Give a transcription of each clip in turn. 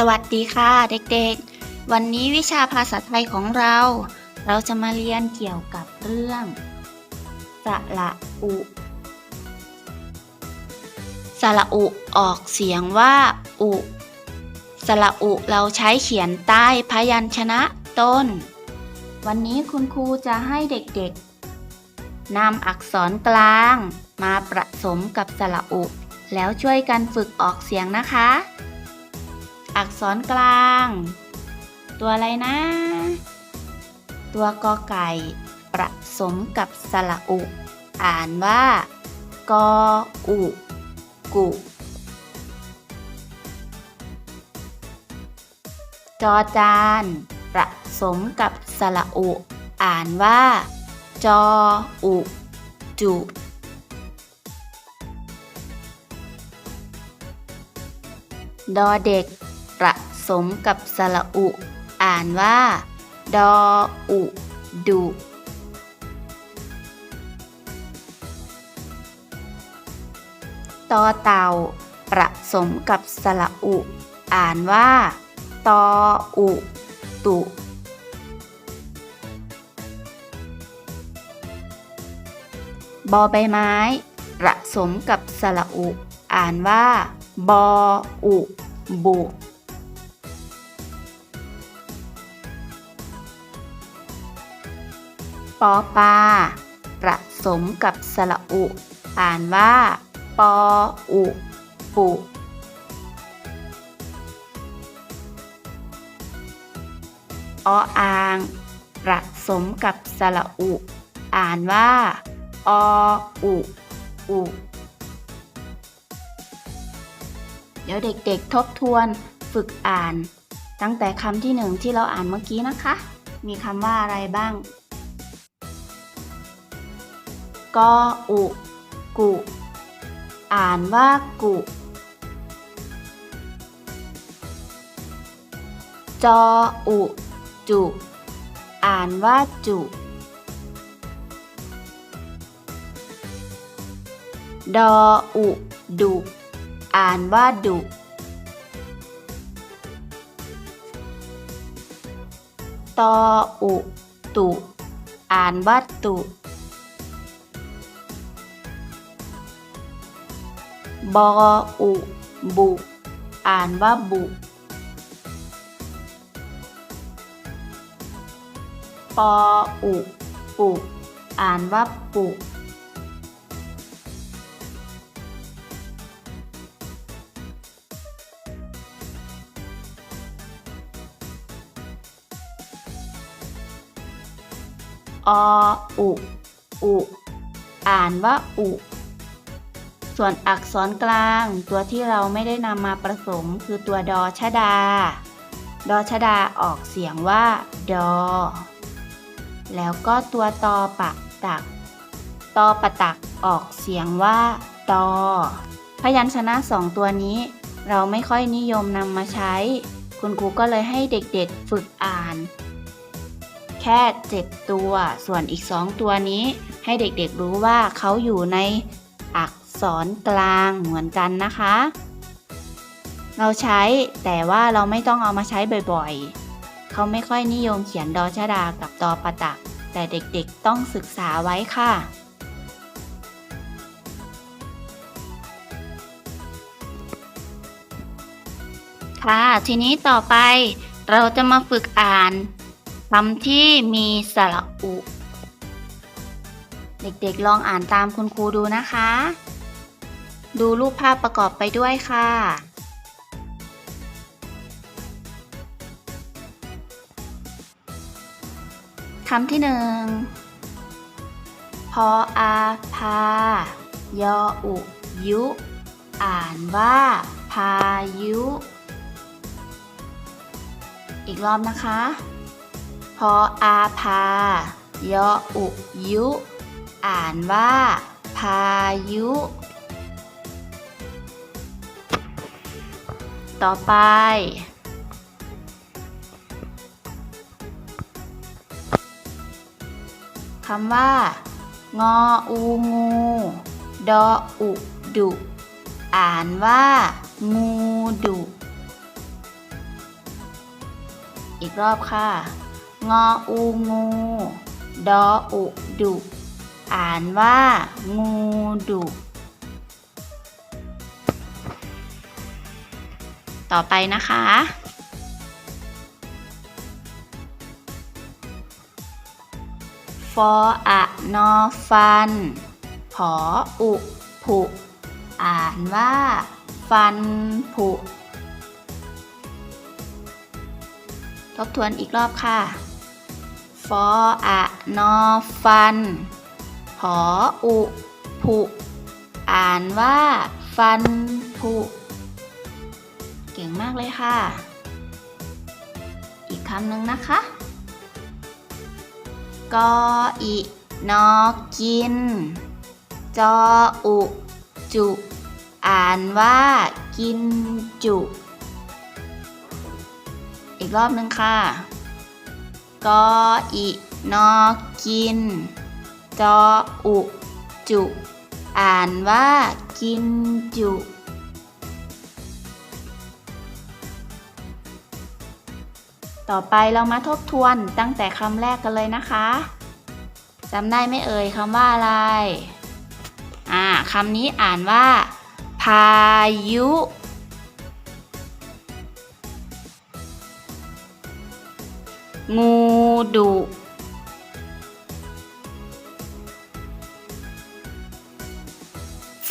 สวัสดีค่ะเด็กๆ วันนี้วิชาภาษาไทยของเรา เราจะมาเรียนเกี่ยวกับเรื่อง สระอุ สระอุออกเสียงว่า อุ สระอุเราใช้เขียนใต้พยัญชนะต้น วันนี้คุณครูจะให้เด็กๆนำอักษรกลาง มาผสมกับสระอุ แล้วช่วยกันฝึกออกเสียงนะคะ อักษรกลาง ตัวอะไรนะ ตัวกอไก่ผสมกับสระอุ อ่านว่ากออุกุจอจานผสมกับสระอุ อ่านว่า จออุ จุ ดอเด็ก ผสมกับสระอุ อ่านว่า ดออุดุตอเต่าผสมกับสระอุ อ่านว่าตออุตุ บอใบไม้ผสมกับสระอุ อ่านว่า บออุบุ ปอปลาผสมกับสระอุ อ่านว่า ปออุปุออางผสมกับสระอุ อ่านว่า ออุอุเดี๋ยวเด็กๆทบทวนฝึกอ่าน ตั้งแต่คำที่หนึ่งที่เราอ่านเมื่อกี้นะคะ มีคำว่าอะไรบ้าง กออุ กุ อ่านว่ากุ จออุ จุ อ่านว่าจุ ดออุ ดุ อ่านว่าดุ ตออุ ตุ อ่านว่าตุ บออุบุ อ่านว่าบุ ปออุปุ อ่านว่าปุ ออุ อุ อ่านว่าอุ ส่วนอักษรกลาง ตัวที่เราไม่ได้นำมาผสมคือตัวดอชดา ดอชดาออกเสียงว่า ดอ แล้วก็ตัวตอปะตัก ตอปะตักออกเสียงว่า ตอ พยัญชนะสองตัวนี้ เราไม่ค่อยนิยมนำมาใช้ คุณครูก็เลยให้เด็กๆฝึกอ่าน แค่ 7 ตัว ส่วนอีก 2 ตัวนี้ให้เด็กๆรู้ว่าเขาอยู่ในอัก ษรกลางเหมือนกันนะคะ เราใช้แต่ว่าเราไม่ต้องเอามาใช้บ่อยๆ เขาไม่ค่อยนิยมเขียนดอชดากับตอปะตัก แต่เด็กๆต้องศึกษาไว้ค่ะค่ะทีนี้ต่อไปเราจะมาฝึกอ่านคำที่มีสระอุ เด็กๆลองอ่านตามคุณครูดูนะคะ ดูรูปภาพประกอบไปด้วยค่ะ คำที่หนึ่งพออาพายออุยุ อ่านว่า พายุ อีกรอบนะคะ พออาพายออุยุ อ่านว่า พายุ ต่อไป คำว่า งออูงู ดออุดุ อ่านว่า งูดุ อีกรอบค่ะ งออูงู ดออุดุ อ่านว่า งูดุ ต่อไปนะคะ ฟออะนอฟัน ผออุผุ อ่านว่า ฟันผุ ทบทวนอีกรอบค่ะ ฟออะนอฟัน ผออุผุ อ่านว่า ฟันผุ เก่งมากเลยค่ะ อีกคำหนึ่งนะคะ กออินอกิน จออุ จุ อ่านว่ากินจุ อีกรอบหนึ่งค่ะ กออินอกิน จออุ จุ อ่านว่ากินจุ ต่อไปเรามาทบทวนตั้งแต่คำแรกกันเลยนะคะจำได้ไหมเอ่ยคำว่าอะไร อ่าคำนี้อ่านว่า พายุ งูดุ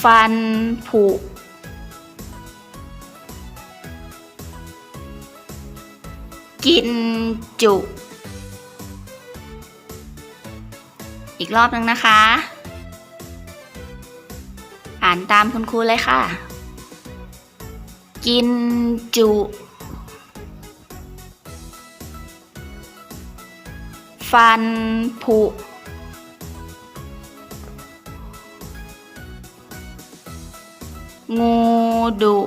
ฟันผุ กินจุ อีกรอบหนึ่งนะคะ อ่านตามคุณครูเลยค่ะ กินจุฟันผุ งูดุ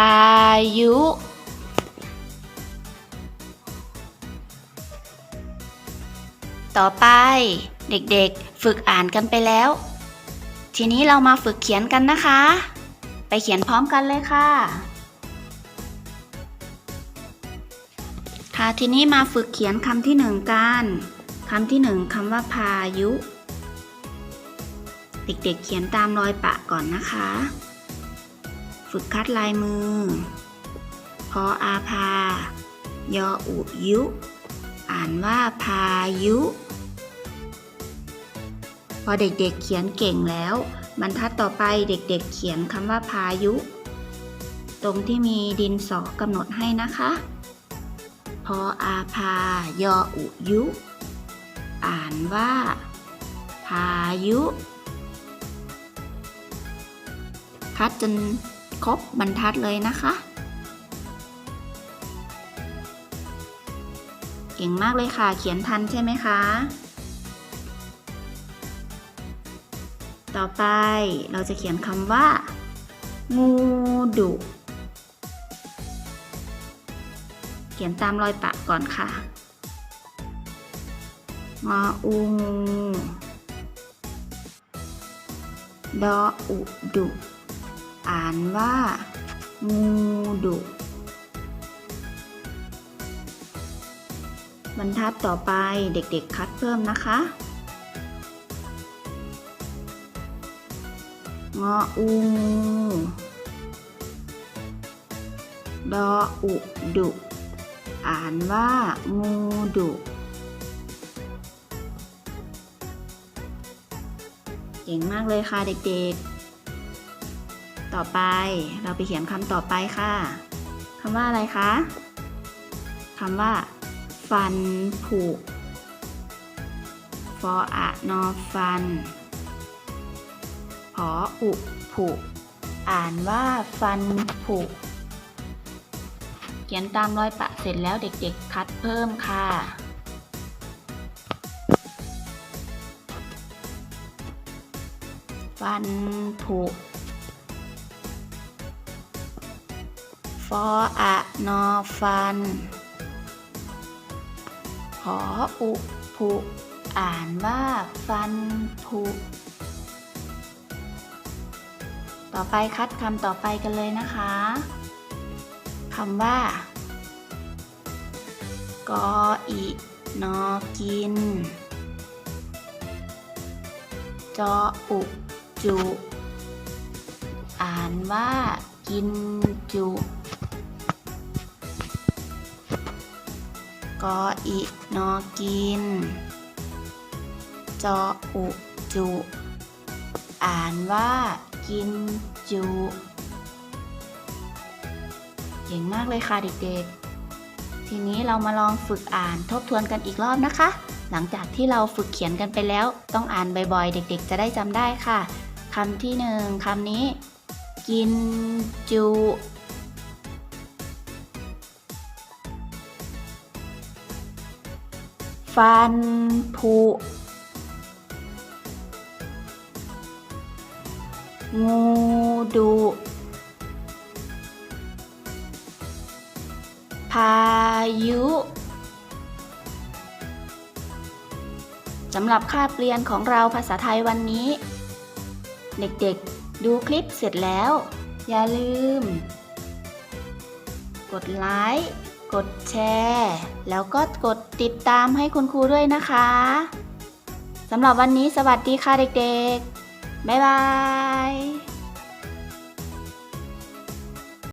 ายุ ต่อไปเด็กๆ ฝึกอ่านกันไปแล้ว ทีนี้เรามาฝึกเขียนกันนะคะ ไปเขียนพร้อมกันเลยค่ะ ค่ะทีนี้มาฝึกเขียนคำที่หนึ่งกันคำที่หนึ่งคำว่าพายุ เด็กๆเขียนตามรอยปะก่อนนะคะ ฝึกคัดลายมือ พออาพา ยออุยุ อ่านว่าพายุ พอเด็กๆเขียนเก่งแล้ว บรรทัดต่อไปเด็กๆเขียนคำว่าพายุ ตรงที่มีดินสอกำหนดให้นะคะ พออาพา ยออุยุ อ่านว่า พายุคัดจน ครบบรรทัดเลยนะคะ เก่งมากเลยค่ะ เขียนทันใช่ไหมคะ ต่อไปเราจะเขียนคำว่า งูดุ เขียนตามรอยปะก่อนค่ะงออูงูดออุดุ อ่านว่างูดุบรรทัดต่อไปเด็กๆคัดเพิ่มนะคะงออูงูดออุดุ อ่านว่างูดุเก่งมากเลยค่ะเด็กๆ ต่อไปเราไปเขียนคำต่อไปค่ะคำว่าอะไรคะคำว่า ฟันผุฟออะนอฟันผออุผุอ่านว่าฟันผุ เขียนตามรอยปะเสร็จแล้วเด็กๆ คัดเพิ่มค่ะฟันผุ ฟออะนอฟันผออุผุอ่านว่าฟันผุต่อต่อไปคัดคำต่อไปกันเลยนะคะคำว่ากออีนอกิน จออุจุ อ่านว่ากินจุ กออีนอกิน จออุจุ อ่านว่ากินจุ เก่งมากเลยค่ะเด็กๆ ทีนี้เรามาลองฝึกอ่านทบทวนกันอีกรอบนะคะ หลังจากที่เราฝึกเขียนกันไปแล้ว ต้องอ่านบ่อยๆ เด็กๆ จะได้จำได้ค่ะคำที่หนึ่งคำนี้ กินจุ ฟันผุงูดุพายุ สำหรับคาบเรียนของเราภาษาไทยวันนี้ เด็กๆ ดูคลิปเสร็จแล้ว อย่าลืม กดไลค์ กดแชร์ แล้วก็กดติดตามให้คุณครูด้วยนะคะสำหรับวันนี้สวัสดีค่ะเด็กๆ บ๊ายบาย